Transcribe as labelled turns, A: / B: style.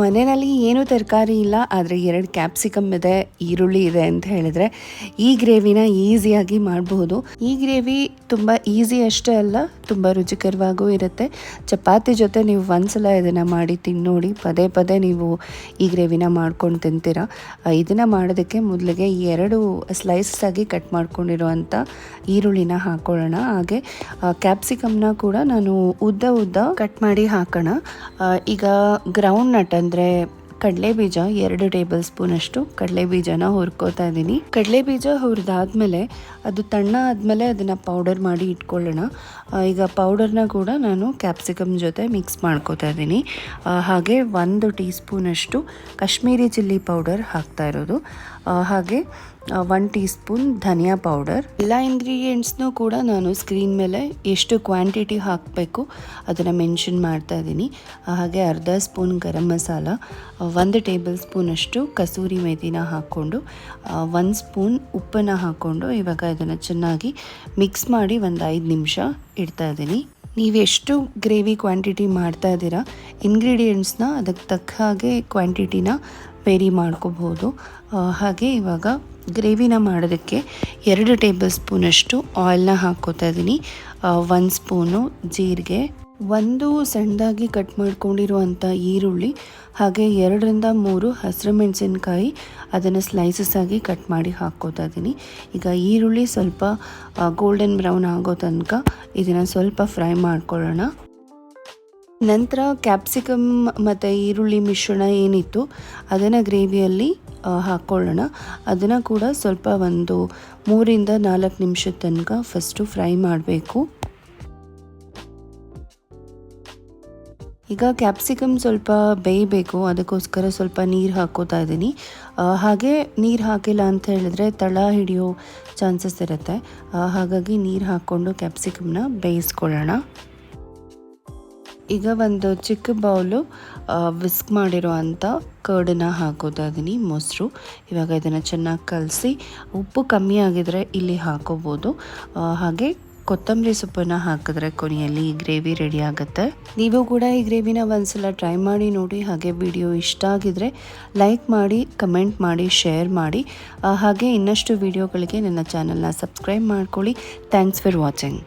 A: ಮನೆಯಲ್ಲಿ ಏನೂ ತರಕಾರಿ ಇಲ್ಲ, ಆದರೆ ಎರಡು ಕ್ಯಾಪ್ಸಿಕಮ್ ಇದೆ, ಈರುಳ್ಳಿ ಇದೆ ಅಂತ ಹೇಳಿದ್ರೆ ಈ ಗ್ರೇವಿನ ಈಸಿಯಾಗಿ ಮಾಡಬಹುದು ಈ ಗ್ರೇವಿ ತುಂಬ ಈಸಿ ಅಷ್ಟೇ ಅಲ್ಲ, ತುಂಬ ರುಚಿಕರವಾಗೂ ಇರುತ್ತೆ. ಚಪಾತಿ ಜೊತೆ ನೀವು ಒಂದ್ಸಲ ಇದನ್ನು ಮಾಡಿ ತಿನ್ನೋಡಿ ನೋಡಿ, ಪದೇ ಪದೇ ನೀವು ಈ ಗ್ರೇವಿನ ಮಾಡ್ಕೊಂಡು ತಿಂತೀರಾ. ಇದನ್ನು ಮಾಡೋದಕ್ಕೆ ಮೊದಲಿಗೆ ಎರಡು ಸ್ಲೈಸಸ್ ಆಗಿ ಕಟ್ ಮಾಡ್ಕೊಂಡಿರುವಂಥ ಈರುಳ್ಳಿನ ಹಾಕೊಳ್ಳೋಣ. ಹಾಗೆ ಕ್ಯಾಪ್ಸಿಕಮ್ನ ಕೂಡ ನಾನು ಉದ್ದ ಉದ್ದ ಕಟ್ ಮಾಡಿ ಹಾಕೋಣ. ಈಗ ಗ್ರೌಂಡ್ ನಟ್ ಅಂದರೆ ಕಡಲೆ ಬೀಜ ಎರಡು ಟೇಬಲ್ ಸ್ಪೂನ್ ಅಷ್ಟು. ಕಡಲೆ ಬೀಜನ ಹುರ್ಕೋತಾ ಇದ್ದೀನಿ ಕಡಲೆ ಬೀಜ ಹುರಿದಾದ್ಮೇಲೆ ಅದು ತಣ್ಣ ಆದಮೇಲೆ ಅದನ್ನು ಪೌಡರ್ ಮಾಡಿ ಇಟ್ಕೊಳ್ಳೋಣ. ಈಗ ಪೌಡರ್ನ ಕೂಡ ನಾನು ಕ್ಯಾಪ್ಸಿಕಮ್ ಜೊತೆ ಮಿಕ್ಸ್ ಮಾಡ್ಕೋತಾ ಇದ್ದೀನಿ ಹಾಗೆ ಒಂದು ಟೀ ಸ್ಪೂನಷ್ಟು ಕಾಶ್ಮೀರಿ ಚಿಲ್ಲಿ ಪೌಡರ್ ಹಾಕ್ತಾ ಇರೋದು. ಹಾಗೆ ಒನ್ ಟೀ ಸ್ಪೂನ್ ಧನಿಯಾ ಪೌಡರ್ ಎಲ್ಲ ಇಂಗ್ರೀಡಿಯೆಂಟ್ಸ್ನೂ ಕೂಡ ನಾನು ಸ್ಕ್ರೀನ್ ಮೇಲೆ ಎಷ್ಟು ಕ್ವಾಂಟಿಟಿ ಹಾಕಬೇಕು ಅದನ್ನು ಮೆನ್ಷನ್ ಮಾಡ್ತಾ ಇದ್ದೀನಿ. ಹಾಗೆ ಅರ್ಧ ಸ್ಪೂನ್ ಗರಂ ಮಸಾಲ ಒಂದು ಟೇಬಲ್ ಸ್ಪೂನಷ್ಟು ಕಸೂರಿ ಮೇಥಿನ ಹಾಕ್ಕೊಂಡು ಒಂದು ಸ್ಪೂನ್ ಉಪ್ಪನ್ನು ಹಾಕ್ಕೊಂಡು ಇವಾಗ ಇದನ್ನು ಚೆನ್ನಾಗಿ ಮಿಕ್ಸ್ ಮಾಡಿ ಒಂದು ಐದು ನಿಮಿಷ ಇಡ್ತಾ ಇದ್ದೀನಿ. ನೀವೆಷ್ಟು ಗ್ರೇವಿ ಕ್ವಾಂಟಿಟಿ ಮಾಡ್ತಾ ಇದ್ದೀರಾ, ಇಂಗ್ರೀಡಿಯೆಂಟ್ಸ್ನ ಅದಕ್ಕೆ ತಕ್ಕ ಹಾಗೆ ಕ್ವಾಂಟಿಟಿನ ವೇರಿ ಮಾಡ್ಕೋಬೋದು. ಹಾಗೆ ಇವಾಗ ಗ್ರೇವಿನ ಮಾಡೋದಕ್ಕೆ ಎರಡು ಟೇಬಲ್ ಸ್ಪೂನಷ್ಟು ಆಯಿಲ್ನ ಹಾಕ್ಕೋತಾ ಇದ್ದೀನಿ. ಒಂದು ಸ್ಪೂನು ಜೀರಿಗೆ ಒಂದು ಸಣ್ಣದಾಗಿ ಕಟ್ ಮಾಡ್ಕೊಂಡಿರುವಂಥ ಈರುಳ್ಳಿ, ಹಾಗೆ ಎರಡರಿಂದ ಮೂರು ಹಸಿರು ಮೆಣಸಿನ್ಕಾಯಿ ಅದನ್ನು ಸ್ಲೈಸಸ್ ಆಗಿ ಕಟ್ ಮಾಡಿ ಹಾಕ್ಕೋತಾ ಇದ್ದೀನಿ. ಈಗ ಈರುಳ್ಳಿ ಸ್ವಲ್ಪ ಗೋಲ್ಡನ್ ಬ್ರೌನ್ ಆಗೋ ತನಕ ಇದನ್ನು ಸ್ವಲ್ಪ ಫ್ರೈ ಮಾಡ್ಕೊಳ್ಳೋಣ. ನಂತರ ಕ್ಯಾಪ್ಸಿಕಮ್ ಮತ್ತು ಈರುಳ್ಳಿ ಮಿಶ್ರಣ ಏನಿತ್ತು, ಅದನ್ನು ಗ್ರೇವಿಯಲ್ಲಿ ಹಾಕ್ಕೊಳ್ಳೋಣ. ಅದನ್ನು ಕೂಡ ಸ್ವಲ್ಪ ಒಂದು ಮೂರಿಂದ ನಾಲ್ಕು ನಿಮಿಷದ ತನಕ ಫಸ್ಟು ಫ್ರೈ ಮಾಡಬೇಕು. ಈಗ ಕ್ಯಾಪ್ಸಿಕಮ್ ಸ್ವಲ್ಪ ಬೇಯಬೇಕು, ಅದಕ್ಕೋಸ್ಕರ ಸ್ವಲ್ಪ ನೀರು ಹಾಕೋತಾ ಇದ್ದೀನಿ. ಹಾಗೆ ನೀರು ಹಾಕಿಲ್ಲ ಅಂತ ಹೇಳಿದ್ರೆ ತಳ ಹಿಡಿಯೋ ಚಾನ್ಸಸ್ ಇರುತ್ತೆ. ಹಾಗಾಗಿ ನೀರು ಹಾಕ್ಕೊಂಡು ಕ್ಯಾಪ್ಸಿಕಮ್ನ ಬೇಯಿಸ್ಕೊಳ್ಳೋಣ. ಈಗ ಒಂದು ಚಿಕ್ಕ ಬೌಲು ವಿಸ್ಕ್ ಮಾಡಿರೋ ಅಂಥ ಕರ್ಡನ್ನ ಹಾಕೋತಾ ಇದ್ದೀನಿ ಮೊಸರು. ಇವಾಗ ಇದನ್ನು ಚೆನ್ನಾಗಿ ಕಲಸಿ, ಉಪ್ಪು ಕಮ್ಮಿ ಆಗಿದ್ರೆ ಇಲ್ಲಿ ಹಾಕೋಬೋದು. ಹಾಗೆ ಕೊತ್ತಂಬರಿ ಸೊಪ್ಪನ್ನು ಹಾಕಿದ್ರೆ ಕೊನೆಯಲ್ಲಿ ಈ ಗ್ರೇವಿ ರೆಡಿ ಆಗುತ್ತೆ. ನೀವು ಕೂಡ ಈ ಗ್ರೇವಿನ ಒಂದ್ಸಲ ಟ್ರೈ ಮಾಡಿ ನೋಡಿ, ಹಾಗೆ ವಿಡಿಯೋ ಇಷ್ಟ ಆಗಿದ್ರೆ ಲೈಕ್ ಮಾಡಿ, ಕಮೆಂಟ್ ಮಾಡಿ, ಶೇರ್ ಮಾಡಿ. ಹಾಗೆ ಇನ್ನಷ್ಟು ವಿಡಿಯೋಗಳಿಗೆ ನನ್ನ ಚಾನಲ್ನ ಸಬ್ಸ್ಕ್ರೈಬ್ ಮಾಡ್ಕೊಳ್ಳಿ. Thanks for watching.